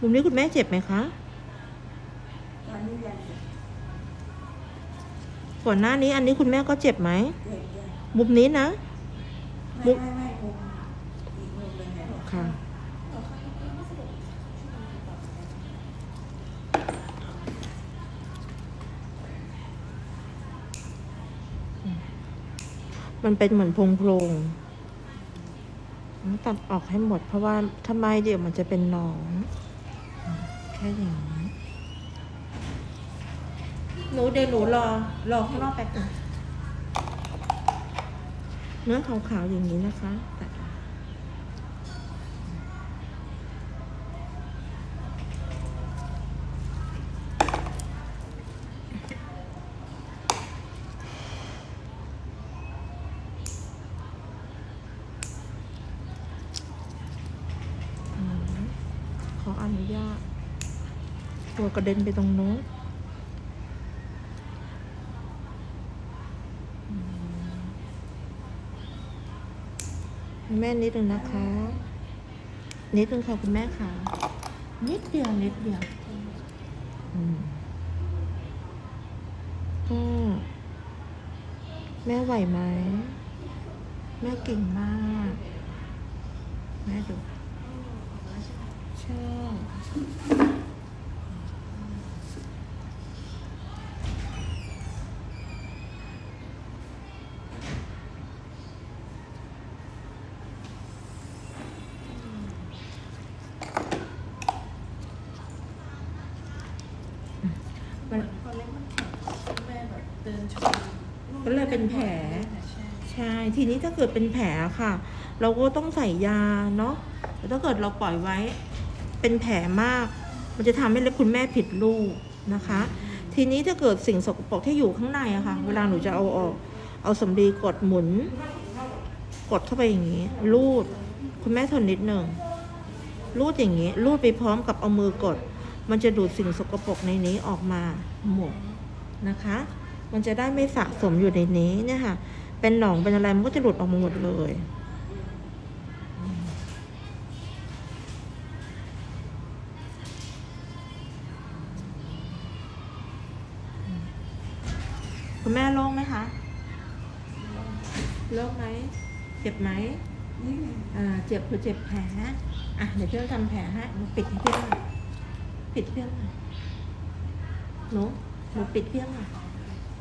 มุมนี้คุณแม่เจ็บไหมคะตอนนี้ยังเจ็บก่อนหน้านี้อันนี้คุณแม่ก็เจ็บไหมเจ็บจ้ะมุมนี้นะ ไม่ไม่ไม่มุมอีกมุมหนึ่งไงบอกค่ะ มันเป็นเหมือนโพรงโพรงๆตัดออกให้หมดเพราะว่าถ้าไม่เดี๋ยวมันจะเป็นหนองอืม แค่อย่างนี้หนูเดี๋ยวหนูรอรอข้างนอกแป๊บนึงเนื้อขาวๆอย่างนี้นะคะตัดออกอืมขออนุญาต ตัวกระเด็นไปตรงโน้นแม่นิดนึงนะคะ นิดนึงค่ะคุณแม่ค่ะ นิดเดียวนิดเดียวอืมก็แม่ไหวไหม แม่เก่งมาก แม่ดูใช่ มันพอเล็กมันแข็งแม่แบบเดินชนก็เลยเป็นแผลใช่ใช่ ทีนี้ถ้าเกิดเป็นแผลค่ะ เราก็ต้องใส่ยาเนาะแต่ถ้าเกิดเราปล่อยไว้ เป็นแผลมาก มันจะทำให้เล็บคุณแม่ผิดรูปนะคะ ทีนี้ถ้าเกิดสิ่งสกปรกที่อยู่ข้างในอะค่ะ เวลาหนูจะเอาออก เอาสำลีกดหมุน กดเข้าไปอย่างนี้ รูด คุณแม่ทนนิดหนึ่งรูดอย่างนี้ รูดไปพร้อมกับเอามือกด มันจะดูดสิ่งสกปรกในนี้ออกมาหมดนะคะ มันจะได้ไม่สะสมอยู่ในนี้เนี่ยค่ะ เป็นหนองเป็นอะไรมันก็จะหลุดออกมาหมดเลยอืมคุณแม่โล่งไหมคะโล่งไหม เจ็บไหมนี่ไงอ่า เจ็บคือเจ็บแผล อะ เดี๋ยวเพื่อนทำแผลให้หนูปิดให้เพื่อนหน่อย ปิดเครื่องหน่อยหนูหนูปิดเครื่องหน่อย